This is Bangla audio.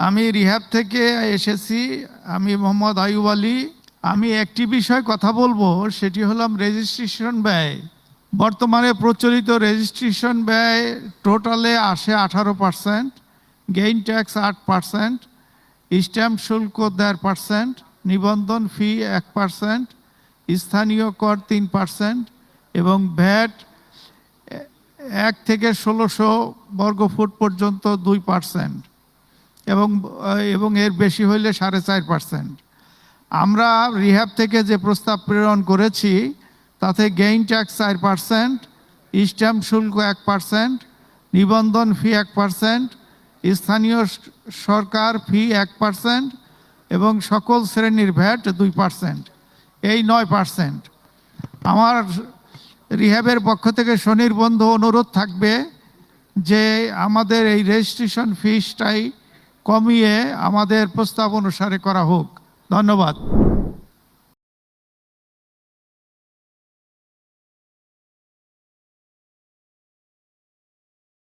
আমি রিহ্যাব থেকে এসেছি, আমি মোহাম্মদ আয়ুব আলী। আমি একটি বিষয় কথা বলব, সেটি হলাম রেজিস্ট্রেশন ব্যয়। বর্তমানে প্রচলিত রেজিস্ট্রেশন ব্যয় টোটালে আসে আঠারো পার্সেন্ট গেইন ট্যাক্স আট পার্সেন্ট স্ট্যাম্প শুল্ক দেড় পার্সেন্ট নিবন্ধন ফি এক পার্সেন্ট স্থানীয় কর তিন পার্সেন্ট এবং ভ্যাট এক থেকে ষোলোশো বর্গফুট পর্যন্ত দুই পার্সেন্ট এবং এবং এর বেশি হইলে সাড়ে চার পার্সেন্ট আমরা রিহ্যাব থেকে যে প্রস্তাব প্রেরণ করেছি, তাতে গেইন ট্যাক্স চার পার্সেন্ট স্ট্যাম্প শুল্ক এক পার্সেন্ট নিবন্ধন ফি এক পার্সেন্ট স্থানীয় সরকার ফি এক পার্সেন্ট এবং সকল শ্রেণির ভ্যাট দুই পার্সেন্ট এই নয় পার্সেন্ট আমার রিহ্যাবের পক্ষ থেকে শনির বন্ধু অনুরোধ থাকবে যে আমাদের এই রেজিস্ট্রেশন ফিসটাই কমিয়ে আমাদের প্রস্তাব অনুসারে করা হোক। ধন্যবাদ।